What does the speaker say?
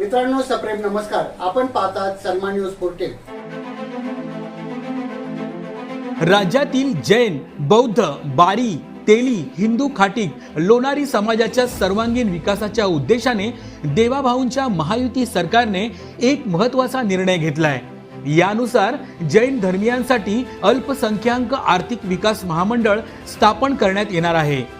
मित्रांनो सप्रेम नमस्कार. आपण पाहतात सन्मान न्यूज पोर्टेल राज्यातील जैन बौद्ध बारी तेली हिंदू खाटीक लोणारी समाजाच्या सर्वांगीण विकासाच्या उद्देशाने देवाभाऊंच्या महायुती सरकारने एक महत्त्वाचा निर्णय घेतलाय. यानुसार जैन धर्मियांसाठी अल्पसंख्याक आर्थिक विकास महामंडळ स्थापन करण्यात येणार आहे.